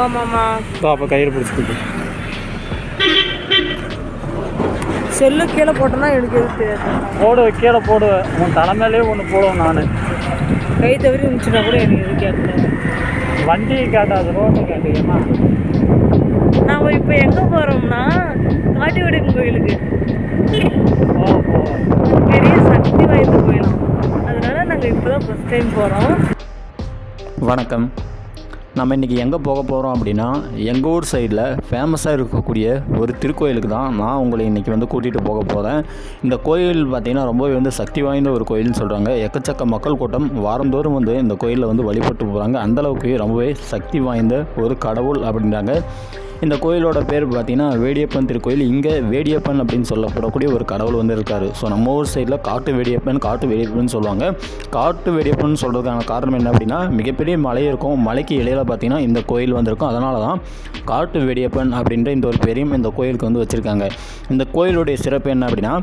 போகாமாம்மா அப்போ கயிறு பிடிச்சிக்கிட்டு செல்லு கீழே போட்டோன்னா எனக்கு எதுவும் தெரியாது. போடுவேன் கீழே போடுவேன் உன் தலைமையிலே ஒன்று போடுவேன் நான். கை தவறி இருந்துச்சுன்னா கூட எனக்கு எதுவும் கேட்கல வண்டியை காட்டாது ரோட்டை காட்டுங்கம்மா நாம் இப்போ எங்கே போகிறோம்னா காட்டு விடுக்கும் கோயிலுக்கு பெரிய சக்தி வாய்ந்த கோயிலாம். அதனால நாங்கள் இப்போ தான் ஃபஸ்ட் டைம் போகிறோம் வணக்கம். நம்ம இன்றைக்கி எங்கே போக போகிறோம் அப்படின்னா எங்கள் ஊர் சைடில் ஃபேமஸாக இருக்கக்கூடிய ஒரு திருக்கோயிலுக்கு தான் நான் உங்களை இன்றைக்கி வந்து கூட்டிகிட்டு போக போகிறேன் இந்த கோயில் பார்த்திங்கன்னா ரொம்பவே வந்து சக்தி வாய்ந்த ஒரு கோயில்னு சொல்கிறாங்க எக்கச்சக்க மக்கள் கூட்டம் வாரந்தோறும் வந்து இந்த கோயிலில் வந்து வழிபட்டு போகிறாங்க அந்தளவுக்கு ரொம்பவே சக்தி வாய்ந்த ஒரு கடவுள் அப்படின்றாங்க. இந்த கோயிலோட பேர் பார்த்தீங்கன்னா வேடியப்பன் திருக்கோயில். இங்கே வேடியப்பன் அப்படின்னு சொல்லப்படக்கூடிய ஒரு கடவுள் வந்து இருக்கார். ஸோ நம்ம ஊர் சைடில் காட்டு வேடியப்பன் காட்டு வேடியப்பன் சொல்லுவாங்க. காட்டு வேடியப்பன் சொல்கிறதுக்கான காரணம் என்ன அப்படின்னா மிகப்பெரிய மலை இருக்கும். மலைக்கு இடையில பார்த்தீங்கன்னா இந்த கோயில் வந்திருக்கும். அதனால தான் காட்டு வேடியப்பன் அப்படின்ற இந்த ஒரு பெரியும் இந்த கோயிலுக்கு வந்து வச்சுருக்காங்க. இந்த கோயிலுடைய சிறப்பு என்ன அப்படின்னா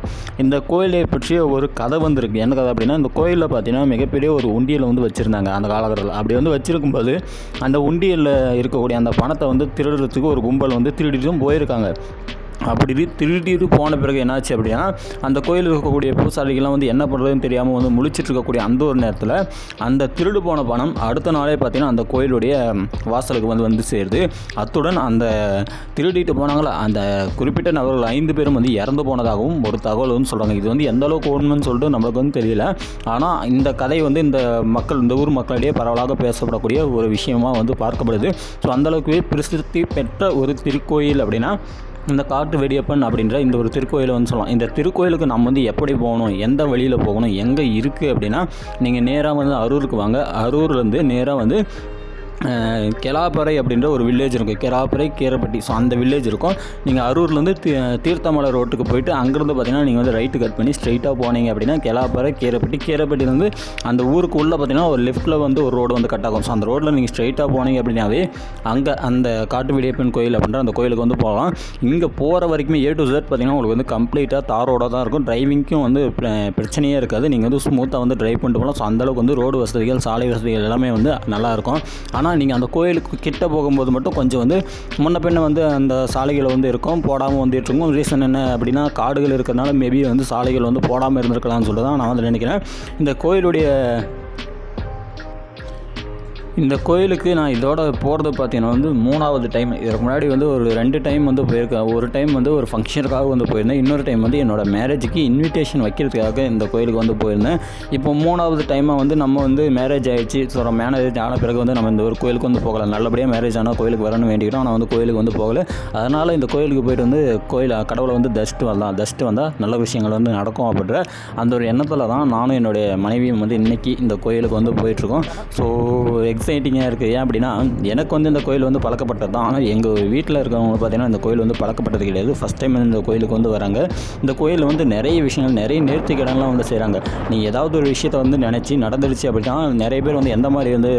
இந்த கோயிலை பற்றிய ஒரு கதை வந்துருக்கு. என்ன கதை அப்படின்னா இந்த கோயிலில் பார்த்தீங்கன்னா மிகப்பெரிய ஒரு உண்டியல் வந்து வச்சுருந்தாங்க அந்த காலகட்டத்தில். அப்படி வந்து வச்சுருக்கும்போது அந்த உண்டியலில் இருக்கக்கூடிய அந்த பணத்தை வந்து திருடுறதுக்கு ஒரு கும்பல் வந்து திருடிட்டும் போயிருக்காங்க. அப்படி திருடிட்டு போன பிறகு என்னாச்சு அப்படின்னா அந்த கோயிலில் இருக்கக்கூடிய பூசாரிகள்லாம் வந்து என்ன பண்ணுறதுன்னு தெரியாமல் வந்து முழிச்சிட்டு இருக்கக்கூடிய அந்த ஒரு நேரத்தில் அந்த திருடு போன பணம் அடுத்த நாளே பார்த்தீங்கன்னா அந்த கோயிலுடைய வாசலுக்கு வந்து வந்து சேருது. அத்துடன் அந்த திருடிட்டு போனாங்களா அந்த குறிப்பிட்ட நபர்கள் ஐந்து பேரும் வந்து இறந்து போனதாகவும் ஒரு தகவல் வந்து சொல்கிறாங்க இது வந்து எந்த அளவுக்கு உண்மைன்னு சொல்லிட்டு நம்மளுக்கு வந்து தெரியல. ஆனால் இந்த கதை வந்து இந்த மக்கள் இந்த ஊர் மக்களிடையே பரவலாக பேசப்படக்கூடிய ஒரு விஷயமா வந்து பார்க்கப்படுது. ஸோ அந்தளவுக்கு பிரசித்தி பெற்ற ஒரு திருக்கோயில் அப்படின்னா இந்த காட்டு வெடியப்பன் அப்படின்ற இந்த ஒரு திருக்கோயிலை வந்து சொல்லலாம். இந்த திருக்கோயிலுக்கு நம்ம வந்து எப்படி போகணும்? எந்த வழியில் போகணும்? எங்கே இருக்குது அப்படின்னா நீங்கள் நேராக வந்து அரூருக்கு வாங்க. அரூர்லேருந்து நேராக வந்து கெலாப்பறை அப்படின்ற ஒரு வில்லேஜ் இருக்கும். கெலாப்பறை கீரப்பட்டி. ஸோ அந்த வில்லேஜ் இருக்கும். நீங்கள் அரூர்லேருந்து தீ தீர்த்தமலை ரோட்டுக்கு போயிட்டு அங்கேருந்து பார்த்தீங்கன்னா நீங்கள் வந்து ரைட்டு கட் பண்ணி ஸ்ட்ரைட்டாக போனீங்க அப்படின்னா கெலாப்பறை கீரப்பட்டி கீரப்பட்டிலேருந்து அந்த ஊருக்கு உள்ளே பார்த்தீங்கன்னா ஒரு லெஃப்ட்டில் வந்து ஒரு ரோடு வந்து கட் ஆகும். ஸோ அந்த ரோட்டில் நீங்கள் ஸ்ட்ரைட்டாக போனீங்க அப்படின்னாவே அங்கே அந்த காட்டு விடியப்பன் கோயில் அப்படின்ற அந்த கோயிலுக்கு வந்து போகலாம். இங்கே போகிற வரைக்குமே ஏ டு ஜெட் பார்த்தீங்கன்னா உங்களுக்கு வந்து கம்ப்ளீட்டாக தாரோட தான் இருக்கும். டிரைவிங்க்கும் வந்து பிரச்சனையே இருக்காது. நீங்கள் வந்து ஸ்மூத்தாக வந்து ட்ரைவ் பண்ணிட்டு போகலாம். ஸோ அந்தளவுக்கு வந்து ரோடு வசதிகள் சாலை வசதிகள் எல்லாமே வந்து நல்லாயிருக்கும் ஆனால் நீங்கள் அந்த கோயிலுக்கு கிட்ட போகும்போது மட்டும் கொஞ்சம் வந்து முன்ன பின்ன வந்து அந்த சாலைகள் வந்து இருக்கும் போடாமல் வந்துட்டு இருக்கும் ரீசன் என்ன அப்படின்னா காடுகள் இருக்கிறனால மேபி வந்து சாலைகள் வந்து போடாமல் இருந்திருக்கலாம்னு சொல்லிட்டு தான் நான் வந்து நினைக்கிறேன். இந்த கோயிலுடைய இந்த கோயிலுக்கு நான் இதோட போகிறது பார்த்தீங்கன்னா வந்து மூணாவது டைம் இதுக்கு முன்னாடி வந்து ஒரு ரெண்டு டைம் வந்து போயிருக்கேன். ஒரு டைம் வந்து ஒரு ஃபங்க்ஷனுக்காக வந்து போயிருந்தேன். இன்னொரு டைம் வந்து என்னோடய மேரேஜுக்கு இன்விடேஷன் வைக்கிறதுக்காக இந்த கோயிலுக்கு வந்து போயிருந்தேன். இப்போ மூணாவது டைமாக வந்து நம்ம வந்து மேரேஜ் ஆகிடுச்சு ஸோ மேரேஜ் ஆன பிறகு வந்து நம்ம இந்த ஒரு கோயிலுக்கு வந்து போகலாம் நல்லபடியாக மேரேஜ் ஆனால் கோயிலுக்கு வரணும்னு வேண்டிக்கிட்டோம். ஆனால் வந்து கோயிலுக்கு வந்து போகல. அதனால் இந்த கோயிலுக்கு போயிட்டு வந்து கோயில் கடவுளை வந்து தஸ்ட்டு வரலாம் தஸ்ட்டு வந்தால் நல்ல விஷயங்கள் வந்து நடக்கும் அப்படின்ற அந்த ஒரு எண்ணத்தில் தான் நானும் என்னுடைய மனைவியும் வந்து இன்றைக்கி இந்த கோயிலுக்கு வந்து போயிட்டுருக்கோம் ஸோ எக்ஸ் எக்ஸைட்டிங்காக இருக்குது ஏன் அப்படின்னா எனக்கு வந்து இந்த கோயில் வந்து பழக்கப்பட்டது தான். ஆனால் எங்கள் வீட்டில் இருக்கிறவங்க பார்த்தீங்கன்னா இந்த கோயில் வந்து பழக்கப்பட்டது கிடையாது. ஃபஸ்ட் டைம் இந்த கோயிலுக்கு வந்து வராங்க. இந்த கோயிலில் வந்து நிறைய விஷயங்கள் நிறைய நேர்த்திக்கடன்லாம் வந்து செய்கிறாங்க நீ ஏதாவது ஒரு விஷயத்தை வந்து நினச்சி நடந்துருச்சு அப்படின்னா நிறைய பேர் வந்து எந்த மாதிரி வந்து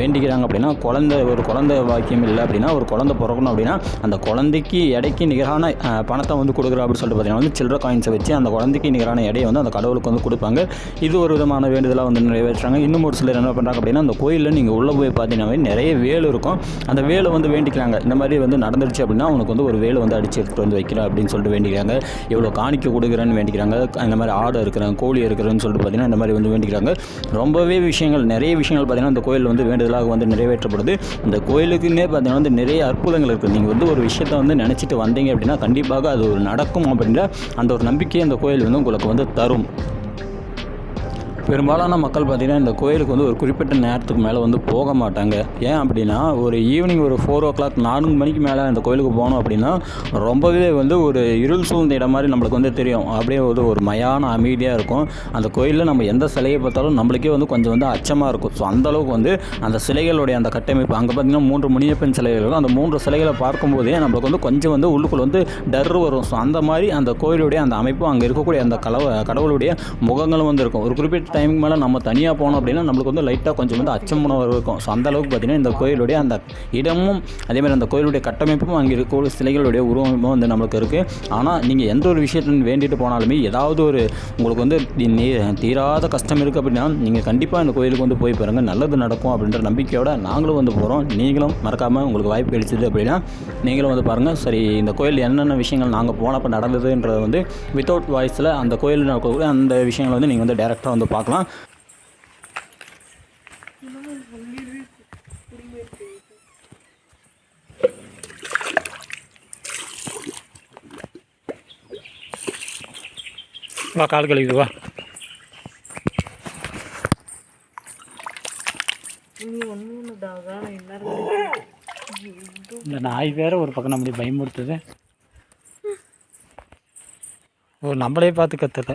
வேண்டிக்கிறாங்க அப்படின்னா குழந்தை ஒரு குழந்தை வாக்கியம் இல்லை அப்படின்னா ஒரு குழந்தை பிறக்கணும் அப்படின்னா அந்த குழந்தைக்கு எடைக்கு நிகரான பணத்தை வந்து கொடுக்குறோம் அப்படின்னு சொல்லிட்டு பார்த்தீங்கன்னா வந்து சில்லற காயின்ஸை வச்சு அந்த குழந்தைக்கு நிகரான எடையை வந்து அந்த கடவுளுக்கு வந்து கொடுப்பாங்க. இது ஒரு விதமான வேண்டுதலாக வந்து நிறைவேற்றுறாங்க. இன்னும் ஒரு சிலர் என்ன பண்ணுறாங்க அப்படின்னா அந்த கோயிலில் நீங்கள் உள்ள போய் பார்த்தீங்கன்னாவே நிறைய வேல் இருக்கும். அந்த வேலை வந்து வேண்டிக்கிறாங்க இந்த மாதிரி வந்து நடந்துருச்சு அப்படின்னா அவனுக்கு வந்து ஒரு வேலை வந்து அடிச்சு எடுத்துகிட்டு வந்து வைக்கிறேன் அப்படின்னு சொல்லிட்டு வேண்டிக்கிறாங்க. எவ்வளோ காணிக்க கொடுக்குறேன்னு வேண்டிக்கிறாங்க. இந்த மாதிரி ஆடு இருக்கிறாங்க கோழி இருக்கிறேன்னு சொல்லிட்டு பார்த்தீங்கன்னா இந்த மாதிரி வந்து வேண்டிக்கிறாங்க. ரொம்பவே விஷயங்கள் நிறைய விஷயங்கள் பார்த்தீங்கன்னா அந்த கோயில் வந்து வேண்டுதலாக வந்து நிறைவேற்றப்படுது. இந்த கோயிலுக்குன்னே பார்த்தீங்கன்னா வந்து நிறைய அற்புதங்கள் இருக்குது. நீங்கள் வந்து ஒரு விஷயத்தை வந்து நினச்சிட்டு வந்தீங்க அப்படின்னா கண்டிப்பாக அது ஒரு நடக்கும் அப்படின்ற அந்த ஒரு நம்பிக்கையை அந்த கோயில் வந்து உங்களுக்கு வந்து தரும். பெரும்பாலான மக்கள் பார்த்திங்கன்னா இந்த கோயிலுக்கு வந்து ஒரு குறிப்பிட்ட நேரத்துக்கு மேலே வந்து போக மாட்டாங்க. ஏன் அப்படின்னா ஒரு ஈவினிங் ஒரு ஃபோர் ஓ கிளாக் நான்கு மணிக்கு மேலே அந்த கோயிலுக்கு போனோம் அப்படின்னா ரொம்பவே வந்து ஒரு இருள் சூழ்ந்த இடம் மாதிரி நம்மளுக்கு வந்து தெரியும். அப்படியே ஒரு ஒரு மயான அமைதியாக இருக்கும். அந்த கோயிலில் நம்ம எந்த சிலையை பார்த்தாலும் நம்மளுக்கே வந்து கொஞ்சம் வந்து அச்சமாக இருக்கும். ஸோ அந்தளவுக்கு வந்து அந்த சிலைகளுடைய அந்த கட்டமைப்பு அங்கே பார்த்தீங்கன்னா மூன்று முனியப்பெண் சிலைகள் இருக்கும். அந்த மூன்று சிலைகளை பார்க்கும்போதே நம்மளுக்கு வந்து கொஞ்சம் வந்து உள்ளுக்குள்ள வந்து டர் வரும். ஸோ அந்த மாதிரி அந்த கோயிலுடைய அந்த அமைப்பும் அங்கே இருக்கக்கூடிய அந்த கலவ கடவுளுடைய முகங்களும் வந்து இருக்கும். ஒரு குறிப்பிட்ட டைமுக்கு மேலே நம்ம தனியாக போனோம் அப்படின்னா நம்மளுக்கு வந்து லைட்டாக கொஞ்சம் வந்து அச்சம் உணவு இருக்கும். ஸோ அந்தளவுக்கு பார்த்திங்கன்னா பார்த்தீங்கன்னா இந்த கோயிலுடைய அந்த இடமும் அதேமாதிரி அந்த கோயிலுடைய கட்டமைப்பும் அங்கே இருக்க. சிலைகளுடைய உருவமும் வந்து நம்மளுக்கு இருக்குது ஆனால் நீங்கள் எந்த ஒரு விஷயத்தில் வேண்டிட்டு போனாலுமே ஏதாவது ஒரு உங்களுக்கு வந்து தீராத கஷ்டம் இருக்குது அப்படின்னா நீங்கள் கண்டிப்பாக இந்த கோயிலுக்கு வந்து போய் பாருங்கள் நல்லது நடக்கும் அப்படின்ற நம்பிக்கையோடு நாங்களும் வந்து போகிறோம் நீங்களும் மறக்காமல் உங்களுக்கு வாய்ப்பு கிடைச்சிது அப்படின்னா நீங்களும் வந்து பாருங்கள் சரி இந்த கோயில் என்னென்ன விஷயங்கள் நாங்கள் போனப்போ நடந்ததுன்றதை வந்து வித்தவுட் வாய்ஸில் அந்த கோயில் நடக்கக்கூடிய அந்த விஷயங்களை வந்து நீங்கள் வந்து டேரெக்டாக வந்து பார்க்கலாம். வா கால் கழுவிது வா. இந்த நாய் வேற ஒரு பக்கம் நம்மளை பயமுறுத்துது. ஓ நம்மளே பார்த்து கத்தல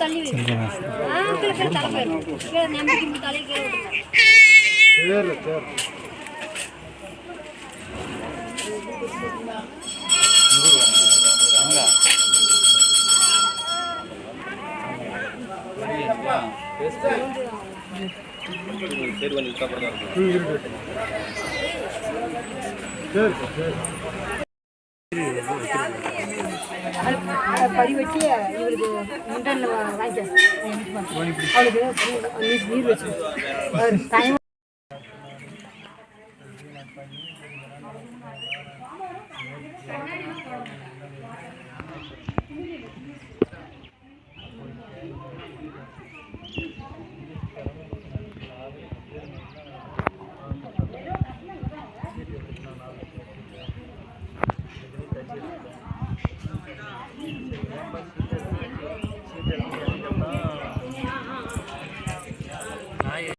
தள்ளி வை. ஆ, கீழே கீழே தலை போயிடும். கீழே நம்ம திரும்பி தலையை கீழே விட்டுருங்க. சரி கொஞ்சம் அப்புறம் இருக்கும் படி வச்சு இவருக்கு வாங்கிக்க அவளுக்கு நீர் வச்சு டைம்